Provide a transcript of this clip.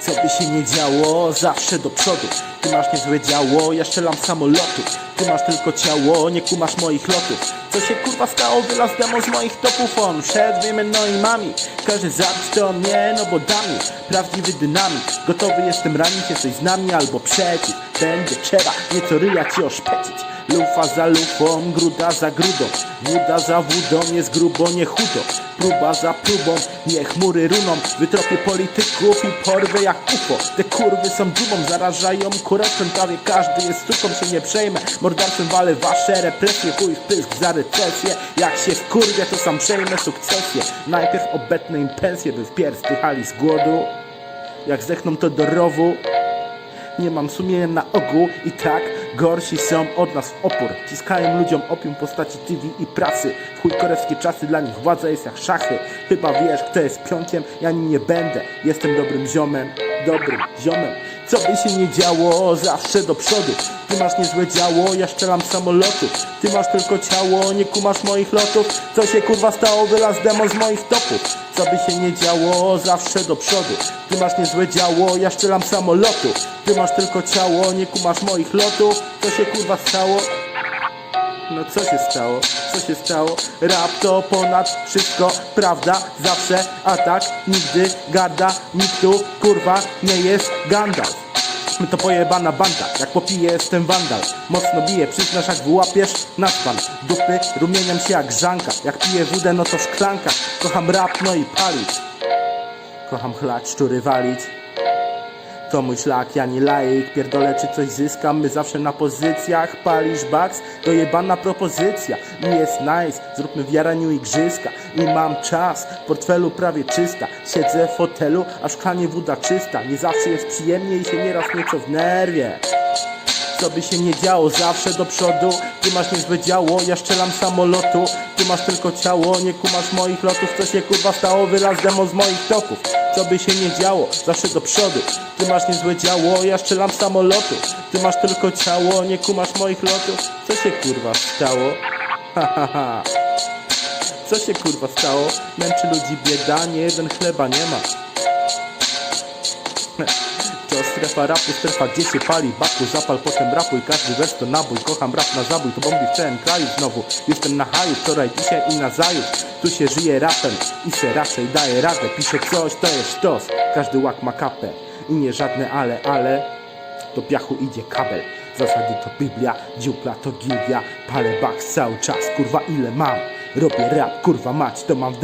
Co by się nie działo, zawsze do przodu. Ty masz niezłe działo, ja strzelam samolotu. Ty masz tylko ciało, nie kumasz moich lotów. Co się kurwa stało, wylaz demo z moich topów? On wszedł, wiemy no i mami. Każe zabić to mnie, no bo da mi. Prawdziwy dynamit, gotowy jestem ranić Jesteś z nami albo przeciw. Będzie trzeba nieco ryja ci oszpecić Lufa za lufą, gruda za grudą. Woda za wódą, jest grubo, nie chudo. Próba za próbą, nie chmury runą. Wytropię polityków i porwę jak UFO. Te kurwy są dumą, zarażają kurewem Prawie każdy jest suką, się nie przejmę. Mordercem walę wasze represje. Chuj w pysk za recesję Jak się wkurwię, to sam przejmę sukcesję. Najpierw obetnę im pensję, by wpierw zdychali z głodu. Jak zdechną to do rowu nie mam sumienia na ogół i tak gorsi są od nas w opór. Ciskają ludziom opium postaci TV i prasy. W chuj czasy dla nich władza jest jak szachy. Chyba wiesz kto jest pionkiem, ja nim nie będę. Jestem dobrym ziomem, dobrym ziomem. Co by się nie działo, zawsze do przodu. Ty masz niezłe działo, ja strzelam samolotu. Ty masz tylko ciało, nie kumasz moich lotów. Co się kurwa stało, wylaz demo z moich topów. Co by się nie działo, zawsze do przodu. Ty masz niezłe działo, ja strzelam samolotu. Ty masz tylko ciało, nie kumasz moich lotów. Co się kurwa stało? No co się stało? Co się stało? Rap to ponad wszystko, prawda? Zawsze atak, nigdy garda, nikt tu kurwa nie jest Gandalf. My to pojebana banda, jak popiję jestem wandal Mocno bije, przyznasz jak wyłapiesz naspan Dupy rumieniam się jak żanka Jak piję wódę no to w szklankach Kocham rap no i palić Kocham chlać, szczury walić to mój szlak, ja nie laik Pierdolę czy coś zyskam, my zawsze na pozycjach Palisz baks, to jebana propozycja. I jest nice, zróbmy w jaraniu igrzyska. I mam czas, w portfelu prawie czysta Siedzę w fotelu, a szklanie woda czysta. Nie zawsze jest przyjemnie i się nieraz nieco w nerwie. Co by się nie działo, zawsze do przodu. Ty masz niezłe działo, ja strzelam samolotu masz tylko ciało, nie kumasz moich lotów. Co się kurwa stało, wylaz demo z moich topów? Co by się nie działo, zawsze do przodu. Ty masz niezłe działo, ja strzelam samolotu. Ty masz tylko ciało, nie kumasz moich lotów. Co się kurwa stało? Ha ha ha. Co się kurwa stało? Męczy ludzi bieda, nie jeden chleba nie ma to strefa rapu, strefa gdzie się pali Baku, zapal, potem rapuj, każdy wers to nabój Kocham rap na zabój, to bombi w całym kraju znowu. Jestem na haju, wczoraj, dzisiaj i na zajutrz Tu się żyje rapem i se raczej daje radę. Piszę coś, to jest sztos, każdy łak ma kapę I nie żadne ale, ale Do piachu idzie kabel. Zasady to Biblia, dziupla to gildia. Palę bak cały czas, kurwa ile mam. Robię rap, kurwa mać, to mam